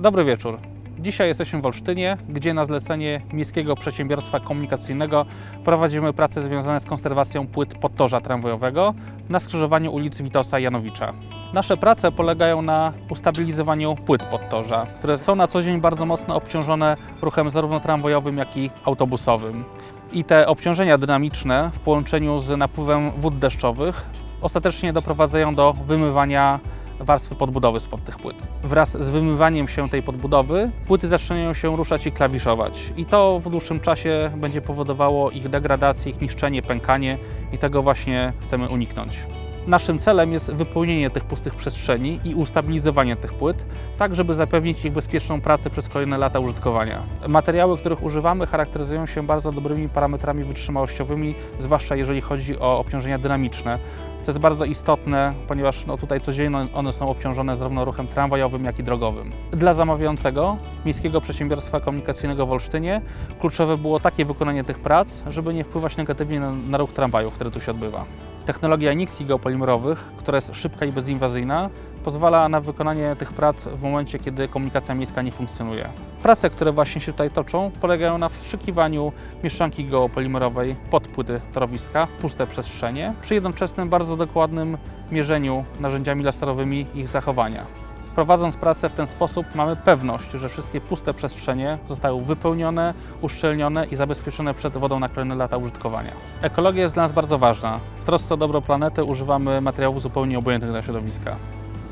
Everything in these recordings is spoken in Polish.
Dobry wieczór. Dzisiaj jesteśmy w Olsztynie, gdzie na zlecenie Miejskiego Przedsiębiorstwa Komunikacyjnego prowadzimy prace związane z konserwacją płyt podtorza tramwajowego na skrzyżowaniu ulicy Witosa i Janowicza. Nasze prace polegają na ustabilizowaniu płyt podtorza, które są na co dzień bardzo mocno obciążone ruchem zarówno tramwajowym, jak i autobusowym. I te obciążenia dynamiczne w połączeniu z napływem wód deszczowych ostatecznie doprowadzają do wymywania warstwy podbudowy spod tych płyt. Wraz z wymywaniem się tej podbudowy płyty zaczynają się ruszać i klawiszować. I to w dłuższym czasie będzie powodowało ich degradację, ich niszczenie, pękanie i tego właśnie chcemy uniknąć. Naszym celem jest wypełnienie tych pustych przestrzeni i ustabilizowanie tych płyt, tak żeby zapewnić ich bezpieczną pracę przez kolejne lata użytkowania. Materiały, których używamy, charakteryzują się bardzo dobrymi parametrami wytrzymałościowymi, zwłaszcza jeżeli chodzi o obciążenia dynamiczne, co jest bardzo istotne, ponieważ no, tutaj codziennie one są obciążone zarówno ruchem tramwajowym, jak i drogowym. Dla zamawiającego Miejskiego Przedsiębiorstwa Komunikacyjnego w Olsztynie kluczowe było takie wykonanie tych prac, żeby nie wpływać negatywnie na, na ruch tramwaju, który tu się odbywa. Technologia iniekcji geopolimerowych, która jest szybka i bezinwazyjna, pozwala na wykonanie tych prac w momencie, kiedy komunikacja miejska nie funkcjonuje. Prace, które właśnie się tutaj toczą, polegają na wszykiwaniu mieszczanki geopolimerowej pod płyty torowiska w puste przestrzenie, przy jednoczesnym bardzo dokładnym mierzeniu narzędziami laserowymi ich zachowania. Prowadząc pracę w ten sposób mamy pewność, że wszystkie puste przestrzenie zostały wypełnione, uszczelnione i zabezpieczone przed wodą na kolejne lata użytkowania. Ekologia jest dla nas bardzo ważna. W trosce o dobro planety używamy materiałów zupełnie obojętnych dla środowiska.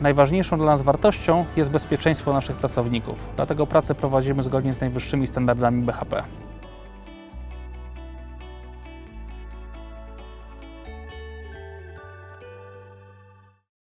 Najważniejszą dla nas wartością jest bezpieczeństwo naszych pracowników, dlatego pracę prowadzimy zgodnie z najwyższymi standardami BHP.